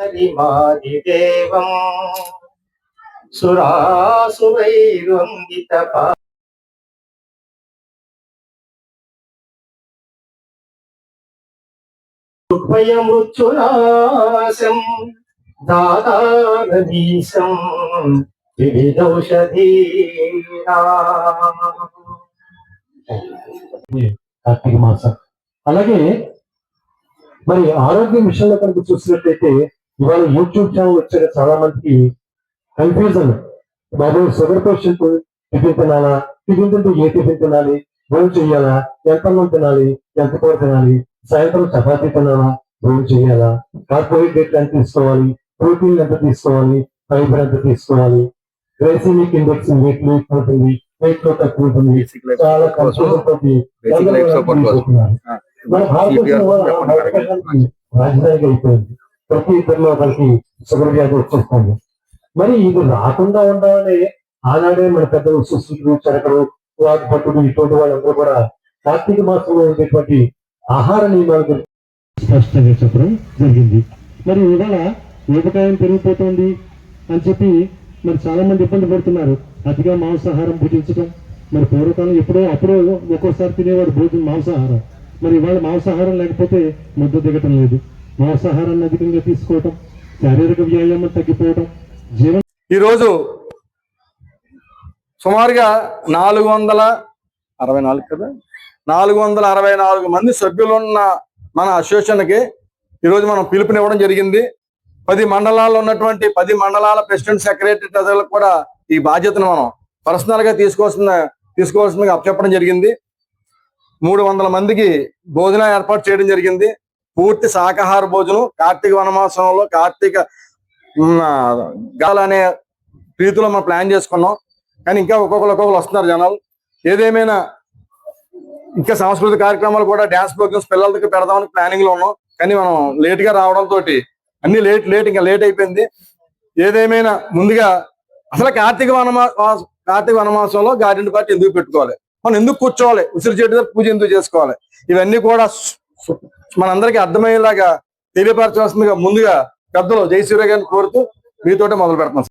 హరిమాదిదేవం సురాసురైర్వందిత భయమృత్యునాశం దాదానదీశం వివిధౌషధీనా. కార్తీక మాసం. అలాగే మరి ఆరోగ్యం విషయంలో కనుక చూసినట్లయితే ఇవాళ యూట్యూబ్ ఛానల్ వచ్చాక చాలా మందికి కన్ఫ్యూజన్ బాబు షుగర్ పేషెంట్ టిఫిన్ తినాలా? టిఫిన్ తింటూ ఏ టిఫిన్ తినాలి? భోజనం చేయాలా? ఎంత అన్నం తినాలి? ఎంత కూర తినాలి? సాయంత్రం చపాతీ తినాలా? భోజనం చేయాలా? కార్బోహైడ్రేట్ ఎంత తీసుకోవాలి? ప్రోటీన్ ఎంత తీసుకోవాలి? ఫైబర్ ఎంత తీసుకోవాలి? గ్లైసెమిక్ ఇండెక్స్ వెయిట్లో ఎక్కువ ఉంటుంది వెయిట్లో తక్కువ ఉంటుంది. చాలా కన్ఫ్యూజన్ తోటి మన భారతదేశం రాజధానిగా అయిపోయింది. ప్రతి ఇద్దరిలో కలిసి షుగర్ వ్యాధి వచ్చేస్తుంది. మరి ఇది రాకుండా ఉండాలని ఆనాడే మన పెద్దలు సుశ్రుతులు చెరకలు వాటి పట్టుడు ఇటువంటి వాళ్ళందరూ కూడా కార్తీక మాసంలో ఉండేటువంటి ఆహార నియమాల గురించి స్పష్టంగా చెప్పడం జరిగింది. మరి ఇవాళ ఊబకాయం పెరిగిపోతుంది అని చెప్పి మరి చాలా మంది ఇబ్బంది పడుతున్నారు. అతిగా మాంసాహారం భుజించడం మరి పూర్వకాలం ఎప్పుడో అప్పుడో ఒక్కోసారి తినేవాడు భోజనం మాంసాహారం. మరి ఇవాళ మాంసాహారం లేకపోతే ముద్ద దిగటం లేదు. మాంసాహారాన్ని అధికంగా తీసుకోవటం శారీరక వ్యాయామం తగ్గిపోవటం జీవన ఈ రోజు సుమారుగా నాలుగు వందల అరవై నాలుగు కదా? నాలుగు వందల అరవై నాలుగు మంది సభ్యులున్న మన అసోసియేషన్కి ఈరోజు మనం పిలుపునివ్వడం జరిగింది. పది మండలాల్లో ఉన్నటువంటి పది మండలాల ప్రెసిడెంట్ సెక్రటరీ ట్రెజర్లకు కూడా ఈ బాధ్యతను మనం పర్సనల్గా తీసుకోవాల్సిన తీసుకోవాల్సిందిగా అప్పచెప్పడం జరిగింది. మూడు వందల మందికి భోజనం ఏర్పాటు చేయడం జరిగింది. పూర్తి శాకాహార భోజనం కార్తీక వనమాసంలో కార్తీక గాలనే గాల అనే రీతిలో మనం ప్లాన్ చేసుకున్నాం. కానీ ఇంకా ఒక్కొక్కరు ఒక్కొక్కరు వస్తున్నారు జనాలు. ఏదేమైనా ఇంకా సాంస్కృతిక కార్యక్రమాలు కూడా డ్యాన్స్ ప్రోగ్రామ్స్ పిల్లలకి పెడదామని ప్లానింగ్లో ఉన్నాం. కానీ మనం లేట్గా రావడం తోటి అన్ని లేట్ లేట్ ఇంకా లేట్ అయిపోయింది. ఏదేమైనా ముందుగా అసలు కార్తీక వనమా కార్తీక వనమాసంలో గార్డెన్ పార్టీ ఎందుకు పెట్టుకోవాలి? మనం ఎందుకు కూర్చోవాలి? ఉసిరి చెట్టు పూజ ఎందుకు చేసుకోవాలి? ఇవన్నీ కూడా మనందరికీ అర్థమయ్యేలాగా తెలియపరచాల్సిందిగా ముందుగా పెద్దలు జయసూర్య గారిని కోరుతూ మీతోటే మొదలు పెడతాం